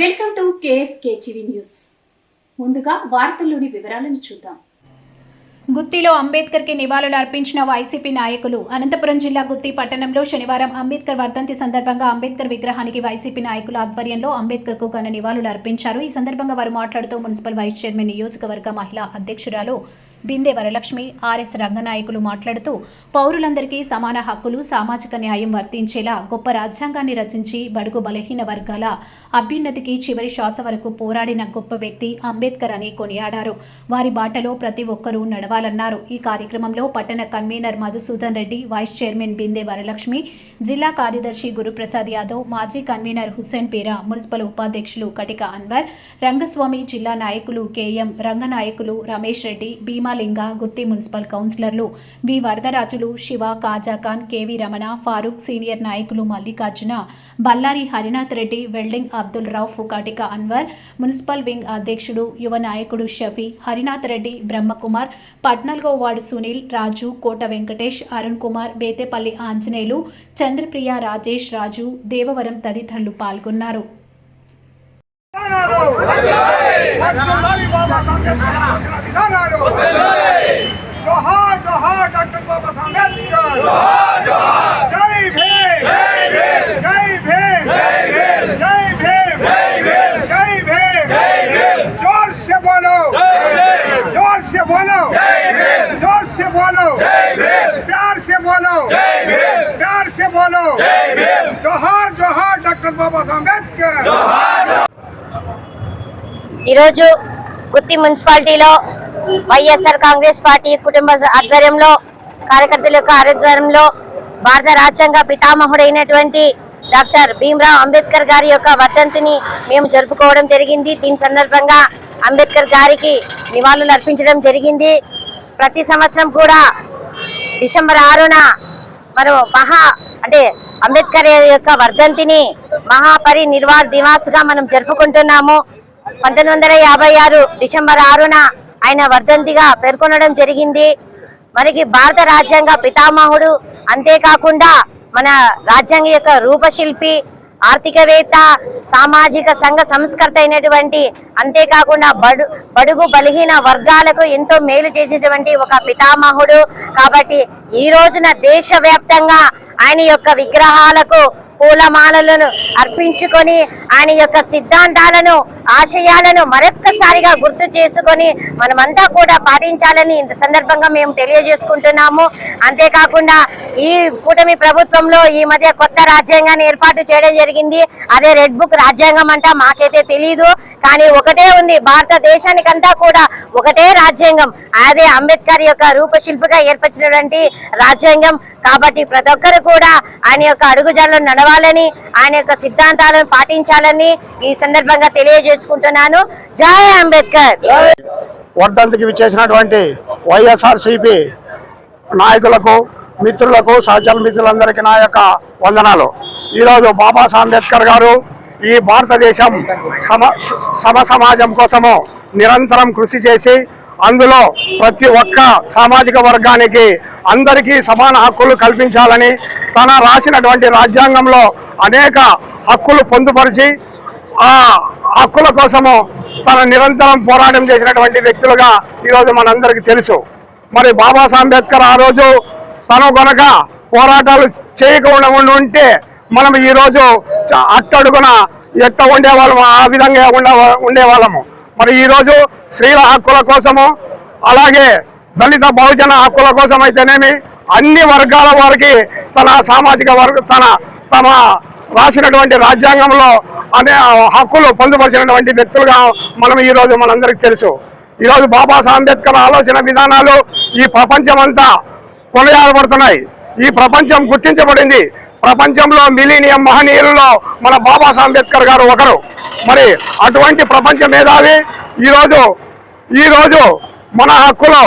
Welcome to KSK TV news. ముందుగా వార్తల్లోని వివరాలను చూద్దాం. గుత్తిలో అంబేద్కర్కి నివాళులు అర్పించిన వైసీపీ నాయకులు అనంతపురం జిల్లా గుత్తి పట్టణంలో శనివారం అంబేద్కర్ వర్ధంతి సందర్భంగా అంబేద్కర్ విగ్రహానికి వైసీపీ నాయకుల ఆధ్వర్యంలో అంబేద్కర్కు ఘన నివాళులు అర్పించారు. ఈ సందర్భంగా వారు మాట్లాడుతూ మున్సిపల్ వైస్ చైర్మన్ నియోజకవర్గ మహిళా అధ్యక్షురాలు బిందె వరలక్ష్మి ఆర్ఎస్ రంగనాయకులు మాట్లాడుతూ పౌరులందరికీ సమాన హక్కులు సామాజిక న్యాయం వర్తించేలా గొప్ప రాజ్యాంగాన్ని రచించి బడుగు బలహీన వర్గాల అభ్యున్నతికి చివరి శ్వాస వరకు పోరాడిన గొప్ప వ్యక్తి అంబేద్కర్ అని కొనియాడారు. వారి బాటలో ప్రతి ఒక్కరూ నడవాలన్నారు. ఈ కార్యక్రమంలో పట్టణ convener Madhusudan Reddy vice chairman Binde Varalakshmi జిల్లా కార్యదర్శి గురుప్రసాద్ యాదవ్ మాజీ కన్వీనర్ హుస్సేన్ పీరా మున్సిపల్ ఉపాధ్యక్షులు కటిక అన్వర్ రంగస్వామి జిల్లా నాయకులు కేఎం రంగనాయకులు రమేష్ రెడ్డి భీమా భీమాలింగ గుత్తి మున్సిపల్ కౌన్సిలర్లు V Varadarajulu Shiva Kajakhan KV Ramana Farooq senior నాయకులు మల్లికార్జున బల్లారి హరినాథ్ రెడ్డి వెల్డింగ్ అబ్దుల్ రావు ఫుకాటిక అన్వర్ మున్సిపల్ వింగ్ అధ్యక్షుడు యువ నాయకుడు షఫీ హరినాథ్ రెడ్డి బ్రహ్మకుమార్ పద్నాలుగో వార్డు సునీల్ రాజు కోట వెంకటేష్ అరుణ్ కుమార్ బేతేపల్లి ఆంజనేయులు చంద్రప్రియ రాజేష్ రాజు దేవవరం తదితరులు పాల్గొన్నారు వర్ధిల్లాలి బాబా సాంబేద్కర్ రాసిన విధానాలు. జోహార్ జోహార్ డాక్టర్ బాబా సాంబేద్కర్ జై భీమ్ జై భీమ్ జై భీమ్ జై భీమ్ जोर से बोलो जोर से बोलो जोर से बोलो प्यार से बोलो प्यार से बोलो जोहार जोहार डॉक्टर बाबा साहब अम्बेडकर ఈరోజు గుత్తి మున్సిపాలిటీలో వైఎస్ఆర్ కాంగ్రెస్ పార్టీ కుటుంబ ఆధ్వర్యంలో కార్యకర్తల యొక్క ఆధ్వర్యంలో భారత రాజ్యాంగ పితామహుడైనటువంటి డాక్టర్ భీమ్రావ్ అంబేద్కర్ గారి యొక్క వర్ధంతిని మేము జరుపుకోవడం జరిగింది. దీని సందర్భంగా అంబేద్కర్ గారికి నివాళులు అర్పించడం జరిగింది. ప్రతి సంవత్సరం కూడా డిసెంబర్ ఆరున మనం మహా అంటే అంబేద్కర్ యొక్క వర్ధంతిని మహాపరి నిర్వాణ దివాస్గా మనం జరుపుకుంటున్నాము. పంతొమ్మిది వందల యాభై ఆరు డిసెంబర్ ఆరున ఆయన వర్ధంతిగా పేర్కొనడం జరిగింది. మనకి భారత రాజ్యాంగ పితామహుడు అంతేకాకుండా మన రాజ్యాంగ యొక్క రూపశిల్పి ఆర్థికవేత్త సామాజిక సంఘ సంస్కర్త అయినటువంటి అంతేకాకుండా బడు బడుగు బలహీన వర్గాలకు ఎంతో మేలు చేసేటువంటి ఒక పితామహుడు. కాబట్టి ఈ రోజున దేశవ్యాప్తంగా ఆయన యొక్క విగ్రహాలకు పూలమాలలను అర్పించుకొని ఆయన యొక్క సిద్ధాంతాలను ఆశయాలను మరొక్కసారిగా గుర్తు చేసుకొని మనమంతా కూడా పాటించాలని ఇంత సందర్భంగా మేము తెలియజేసుకుంటున్నాము. అంతేకాకుండా ఈ కూటమి ప్రభుత్వంలో ఈ మధ్య కొత్త రాజ్యాంగాన్ని ఏర్పాటు చేయడం జరిగింది. అదే రెడ్ బుక్ రాజ్యాంగం అంట మాకైతే తెలియదు కానీ ఒకటే ఉంది భారతదేశానికంతా కూడా ఒకటే రాజ్యాంగం. అదే అంబేద్కర్ యొక్క రూపశిల్పిగా ఏర్పరిచినటువంటి రాజ్యాంగం. కాబట్టి ప్రతి ఒక్కరు కూడా ఆయన యొక్క అడుగుజాలను నడవాలని ఆయన యొక్క సిద్ధాంతాలను పాటించాలని ఈ సందర్భంగా తెలియజేసుకుంటున్నాను జై అంబేద్కర్. వర్ధంతికి విచ్చేసినటువంటి వైఎస్ఆర్సిపి నాయకులకు మిత్రులకు సహచర మిత్రులందరికీ నా యొక్క వందనాలు. ఈరోజు బాబాసాహెబ్ అంబేద్కర్ గారు ఈ భారతదేశం సమ సమ సమాజం కోసము నిరంతరం కృషి చేసి అందులో ప్రతి ఒక్క సామాజిక వర్గానికి అందరికీ సమాన హక్కులు కల్పించాలని తన రాసినటువంటి రాజ్యాంగంలో అనేక హక్కులు పొందుపరిచి ఆ హక్కుల కోసము తన నిరంతరం పోరాటం చేసినటువంటి వ్యక్తులుగా ఈరోజు మనందరికీ తెలుసు. మరి బాబాసాహెబ్ అంబేద్కర్ ఆ రోజు తను గనక పోరాటాలు చేయకుండా ఉంటే మనం ఈరోజు అట్టడుగున ఎట్ట ఉండేవాళ్ళము ఆ విధంగా ఉండే ఉండేవాళ్ళము. మరి ఈరోజు స్త్రీల హక్కుల కోసము అలాగే దళిత బహుజన హక్కుల కోసం అయితేనేమి అన్ని వర్గాల వారికి తన సామాజిక వర్గ తన తమ రాసినటువంటి రాజ్యాంగంలో అనే హక్కులు పొందుపరిచినటువంటి వ్యక్తులుగా మనం ఈరోజు మనందరికీ తెలుసు. ఈరోజు బాబాసాహెబ్ అంబేద్కర్ ఆలోచన విధానాలు ఈ ప్రపంచమంతా కొనయాడబడుతున్నాయి. ఈ ప్రపంచం గుర్తించబడింది. ప్రపంచంలో మిలీనియం మహనీయులలో మన బాబాసాహెబ్ అంబేద్కర్ గారు ఒకరు. మరి అటువంటి ప్రపంచ మేధావి ఈరోజు ఈరోజు మన హక్కులో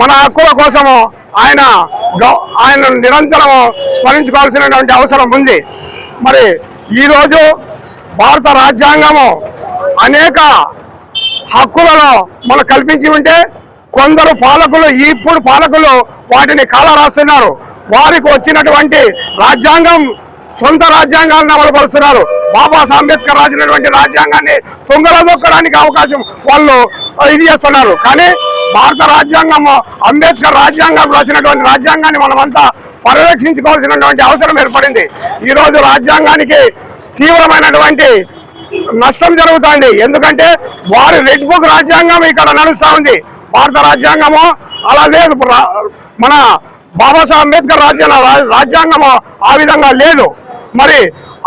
మన హక్కుల కోసము ఆయన ఆయన నిరంతరం స్మరించుకోవాల్సినటువంటి అవసరం ఉంది. మరి ఈరోజు భారత రాజ్యాంగము అనేక హక్కులలో మనం కల్పించి ఉంటే కొందరు పాలకులు ఇప్పుడు పాలకులు వాటిని కాల రాస్తున్నారు వారికి వచ్చినటువంటి రాజ్యాంగం సొంత రాజ్యాంగాలను అమలుపరుస్తున్నారు బాబాసాహెబ్ అంబేద్కర్ రాసినటువంటి రాజ్యాంగాన్ని తుంగలో దొక్కడానికి అవకాశం వాళ్ళు ఇది చేస్తున్నారు. కానీ భారత రాజ్యాంగం అంబేద్కర్ రాజ్యాంగం రాసినటువంటి రాజ్యాంగాన్ని మనమంతా పరిరక్షించుకోవాల్సినటువంటి అవసరం ఏర్పడింది. ఈరోజు రాజ్యాంగానికి తీవ్రమైనటువంటి నష్టం జరుగుతుంది. ఎందుకంటే వారి రెడ్ బుక్ రాజ్యాంగం ఇక్కడ నడుస్తూ ఉంది. భారత రాజ్యాంగము అలా లేదు మన బాబాసాహెబ్ అంబేద్కర్ రాజ్య రాజ్యాంగము ఆ విధంగా లేదు. మరి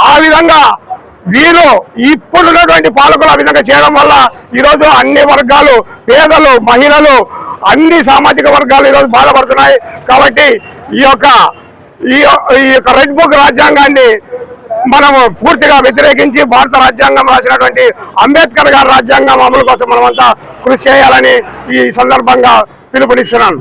ఆ విధంగా వీరు ఇప్పుడున్నటువంటి పాలకులు ఆ విధంగా చేయడం వల్ల ఈరోజు అన్ని వర్గాలు పేదలు మహిళలు అన్ని సామాజిక వర్గాలు ఈరోజు బాధపడుతున్నాయి. కాబట్టి ఈ యొక్క ఈ ఈ యొక్క రెడ్ బుక్ రాజ్యాంగాన్ని మనము పూర్తిగా వ్యతిరేకించి భారత రాజ్యాంగం రాసినటువంటి అంబేద్కర్ గారి రాజ్యాంగం అమలు కోసం మనమంతా కృషి చేయాలని ఈ సందర్భంగా పిలుపునిస్తున్నాను.